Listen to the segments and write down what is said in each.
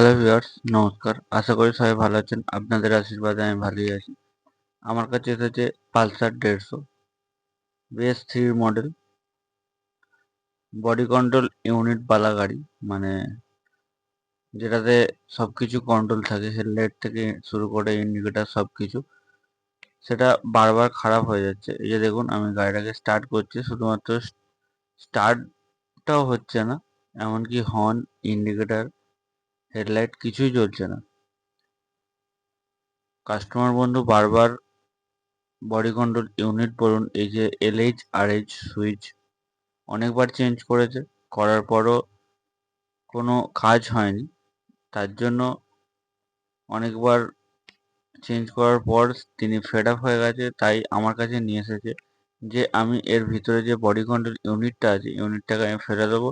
Hello viewers নমস্কার। আশা করি সবাই ভালো আছেন। আপনাদের আশীর্বাদে আমি ভালোই আছি। আমার কাছে এসেছে পালসার দেড়শো বিএস থ্রির মডেল বডি কন্ট্রোল ইউনিট বালা গাড়ি মানে যেটাতে সব কিছু কন্ট্রোল থাকে হেডলাইট থেকে শুরু করে ইন্ডিকেটার সব কিছু সেটা বারবার খারাপ হয়ে যাচ্ছে। এই যে দেখুন, আমি গাড়িটাকে স্টার্ট করছি, শুধুমাত্র স্টার্টটাও হচ্ছে না, এমনকি হর্ন ইন্ডিকেটার হেডলাইট কিছুই জ্বলছে না। কাস্টমার বন্ধু বারবার বডি কন্ট্রোল ইউনিট বলুন, এই যে এলএইচ আর এইচ সুইচ অনেকবার চেঞ্জ করেছে, করার পরও কোনো কাজ হয়নি। তার জন্য অনেকবার চেঞ্জ করার পর তিনি ফেড আপ হয়ে গেছে, তাই আমার কাছে নিয়ে এসেছে যে আমি এর ভিতরে যে বডি কন্ট্রোল ইউনিটটা আছে, ইউনিটটাকে আমি ফেলে দেবো।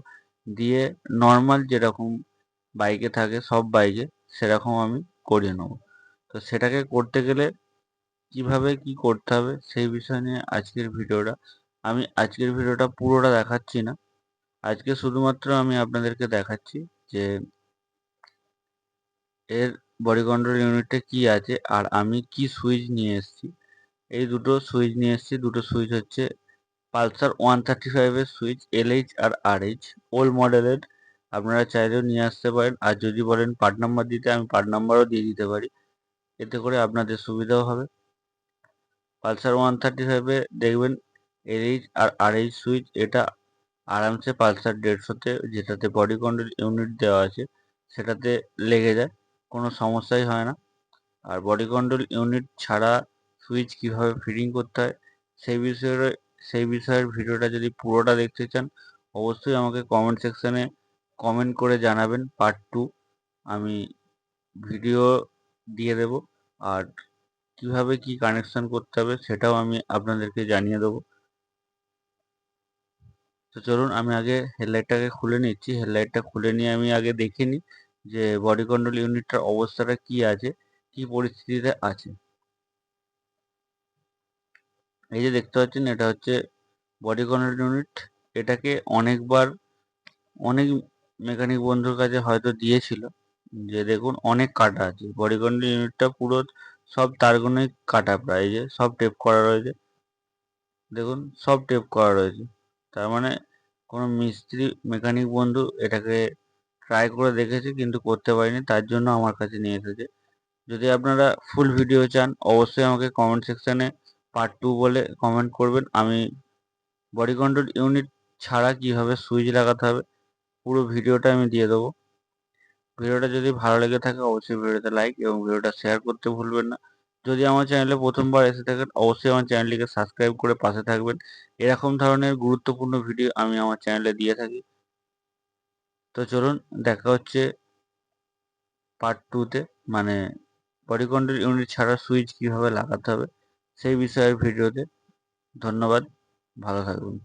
দিয়ে নর্মাল যেরকম বাইকে থাকে, সব বাইকে সেরকম আমি করিয়ে নেব। তো সেটাকে করতে গেলে কীভাবে কি করতে হবে সেই বিষয় নিয়ে আজকের ভিডিওটা। আমি আজকের ভিডিওটা পুরোটা দেখাচ্ছি না। আজকে শুধুমাত্র আমি আপনাদেরকে দেখাচ্ছি যে এর বডি কন্ট্রোল ইউনিটে কি আছে আর আমি কি সুইচ নিয়ে এসেছি। এই দুটো সুইচ নিয়ে এসেছি, দুটো সুইচ হচ্ছে পালসার ওয়ান থার্টি ফাইভের সুইচ এলএইচ আর আর এইচ। ওল্ড মডেলের আপনারা চাইলেও নিয়ে আসতে পারেন। আর যদি বলেন পার্ট নাম্বার দিতে, আমি পার্ট নাম্বারও দিয়ে দিতে পারি। এতে করে আপনাদের সুবিধাও হবে। পালসার ওয়ান থার্টি ফাইভে দেখবেন এলএইচ আর আরএইচ সুইচ, এটা আরামসে পালসার দেড়শোতে যেটাতে বডি কন্ট্রোল ইউনিট দেওয়া আছে, সেটাতে লেগে যায়, কোনো সমস্যাই হয় না। আর বডি কন্ট্রোল ইউনিট ছাড়া সুইচ কীভাবে ফিটিং করতে হয়, সেই বিষয়ে, সেই বিষয়ের ভিডিওটা যদি পুরোটা দেখতে চান, অবশ্যই আমাকে কমেন্ট সেকশানে কমেন্ট করে জানাবেন পার্ট টু আমি ভিডিও দিয়ে দেব। আর কীভাবে কি কানেকশন করতে হবে সেটাও আমি আপনাদেরকে জানিয়ে দেবো। তো চলুন, আমি আগে হেডলাইটটাকে খুলে নিচ্ছি। হেডলাইটটা খুলে নিয়ে আমি আগে দেখে নিই যে বডি কন্ট্রোল ইউনিটটার অবস্থাটা কি আছে, কি পরিস্থিতিতে আছে। এই যে দেখতে পাচ্ছেন, এটা হচ্ছে বডি কন্ট্রোল ইউনিট এটাকে অনেকবার, অনেক মেকানিক বন্ধুর কাছে হয়তো দিয়েছিল যে, দেখুন, অনেক কাটা আছে। বডি ইউনিটটা পুরো সব তারগুলোই কাটা প্রায় যে সব টেপ করা রয়েছে। দেখুন, সব টেপ করা রয়েছে। তার মানে কোনো মিস্ত্রি মেকানিক বন্ধু এটাকে ট্রাই করে দেখেছে কিন্তু করতে পারিনি, তার জন্য আমার কাছে নিয়ে এসেছে। যদি আপনারা ফুল ভিডিও চান, অবশ্যই আমাকে কমেন্ট সেকশানে পার্ট টু বলে কমেন্ট করবেন। আমি বডি কন্ট্রোল ইউনিট ছাড়া কীভাবে সুইচ লাগাতে হবে পুরো ভিডিওটা আমি দিয়ে দেবো। ভিডিওটা যদি ভালো লেগে থাকে অবশ্যই ভিডিওতে লাইক এবং ভিডিওটা শেয়ার করতে ভুলবেন না। যদি আমার চ্যানেলে প্রথমবার এসে থাকেন, অবশ্যই আমার চ্যানেলটিকে সাবস্ক্রাইব করে পাশে থাকবেন। এরকম ধরনের গুরুত্বপূর্ণ ভিডিও আমি আমার চ্যানেলে দিয়ে থাকি। তো চলুন, দেখা হচ্ছে পার্ট টুতে মানে বডি কন্ট্রোল ইউনিট ছাড়া সুইচ কীভাবে লাগাতে হবে সেই বিষয়ের ভিডিওতে। ধন্যবাদ, ভালো থাকবেন।